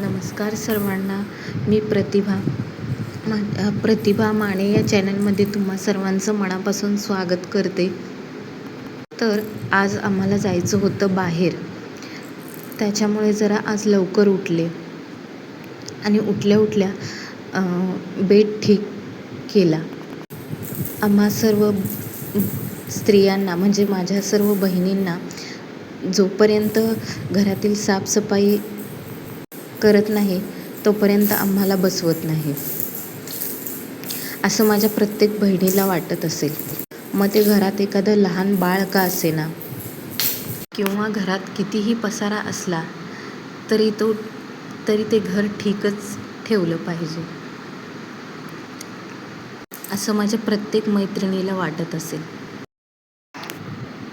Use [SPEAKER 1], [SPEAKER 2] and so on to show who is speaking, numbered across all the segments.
[SPEAKER 1] नमस्कार सर्वांना मी प्रतिभा मा प्रतिभा माने या चॅनलमध्ये तुम्हा सर्वांचं मनापासून स्वागत करते. तर आज आम्हाला जायचं होतं बाहेर. त्याच्यामुळे जरा आज लवकर उठले. आणि उठल्या उठल्या बेड ठीक केला. आम्हा सर्व स्त्रियांना म्हणजे माझ्या सर्व बहिणींना जोपर्यंत घरातील साफसफाई करत नाही तोपर्यंत आम्हाला बसवत नाही. असं माझ्या प्रत्येक बहिणीला वाटत असेल. मग ते घरात एखादं लहान बाळ का असेना? किंवा घरात कितीही पसारा असला तरी तो तरी ते घर ठीकच ठेवलं पाहिजे. असं माझ्या प्रत्येक मैत्रिणीला वाटत असेल.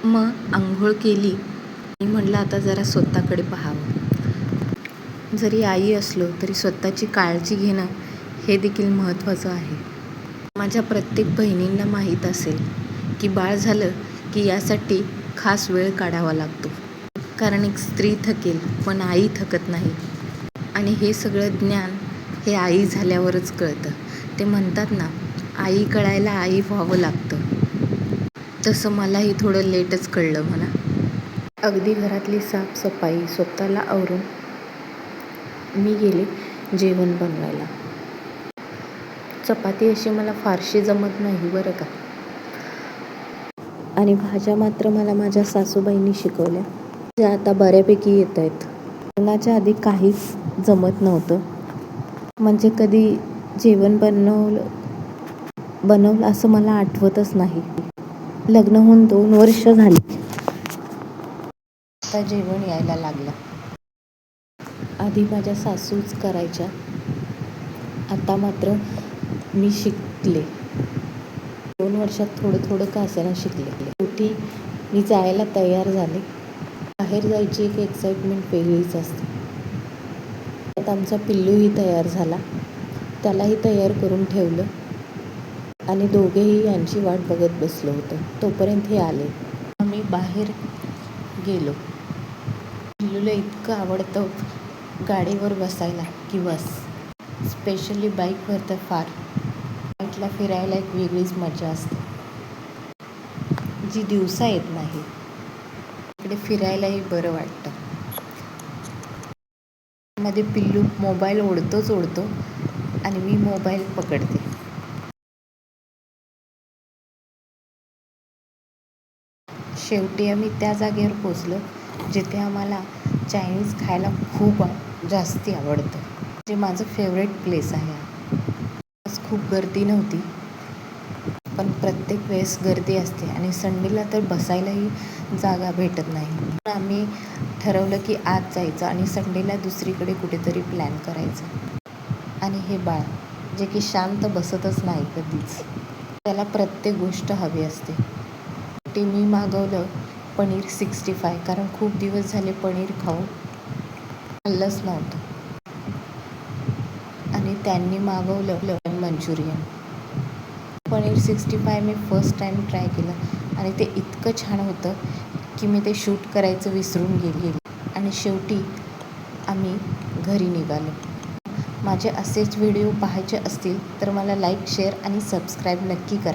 [SPEAKER 1] मग आंघोळ केली आणि म्हटलं आता जरा स्वतःकडे पाहावं. जरी आई असलो तरी स्वतःची काळजी घेणं हे देखील महत्त्वाचं आहे. माझ्या प्रत्येक बहिणींना माहीत असेल की बाळ झालं की यासाठी खास वेळ काढावा लागतो. कारण एक स्त्री थकेल पण आई थकत नाही. आणि हे सगळं ज्ञान हे आई झाल्यावरच कळतं. ते म्हणतात ना आई कळायला आई व्हावं लागतं. तसं मलाही थोडं लेटच कळलं म्हणा. अगदी घरातली साफसफाई स्वतःला आवरून मी गेले जेवण बनवायला. चपाती अशी मला फारशी जमत नाही बरं का. आणि भाज्या मात्र मला माझ्या सासूबाईंनी शिकवल्या. ज्या आता बऱ्यापैकी येत आहेत. लग्नाच्या आधी काहीच जमत नव्हतं. म्हणजे कधी जेवण बनवलं बनवलं असं मला आठवतच नाही. लग्न होऊन दोन वर्ष झाली. आता जेवण यायला लागलं. आधी माझ्या सासूच करायच्या. आता मात्र मी शिकले. दोन वर्षात थोडं थोडं का असेना शिकले. शेवटी मी जायला तयार झाले. बाहेर जायची एक एक्साइटमेंट वेगळीच असते. त्यात आमचा पिल्लूही तयार झाला. त्यालाही तयार करून ठेवलं. आणि दोघेही यांची वाट बघत बसलो होतो. तोपर्यंत हे आले. आम्ही बाहेर गेलो. पिल्लूला इतकं आवडतं. गाडीवर बसायला की बस. स्पेशली बाईकवर तर फार. बाईकला फिरायला एक वेगळीच मजा असते. जी दिवसा येत नाही इकडे फिरायलाही बरं वाटतं. मध्ये पिल्लू मोबाईल ओढतोच ओढतो आणि मी मोबाईल पकडते. शेवटी आम्ही त्या जागेवर पोचलो जिथे आम्हाला चायनीज खायला खूप जास्ती आवडतं. जे माझं फेवरेट प्लेस आहे. आज खूप गर्दी नव्हती. पण प्रत्येक वेळेस गर्दी असते आणि संडेला तर बसायलाही जागा भेटत नाही. आम्ही ठरवलं की आज जायचं आणि संडेला दुसरीकडे कुठेतरी प्लॅन करायचं. आणि हे बाळ जे की शांत बसतच नाही कधीच त्याला प्रत्येक गोष्ट हवी असते. ते मी मागवलं पनीर सिक्स्टी फाय कारण खूप दिवस झाले पनीर खाऊन खाल्लंच नव्हतं. आणि त्यांनी मागवलं मंचुरियन. पनीर सिक्स्टी फाय मी फर्स्ट टाईम ट्राय केलं आणि ते इतकं छान होतं की मी ते शूट करायचं विसरून गेली. आणि शेवटी आम्ही घरी निघालो. माझे असेच व्हिडिओ पाहायचे असतील तर मला लाईक शेअर आणि सबस्क्राईब नक्की करा.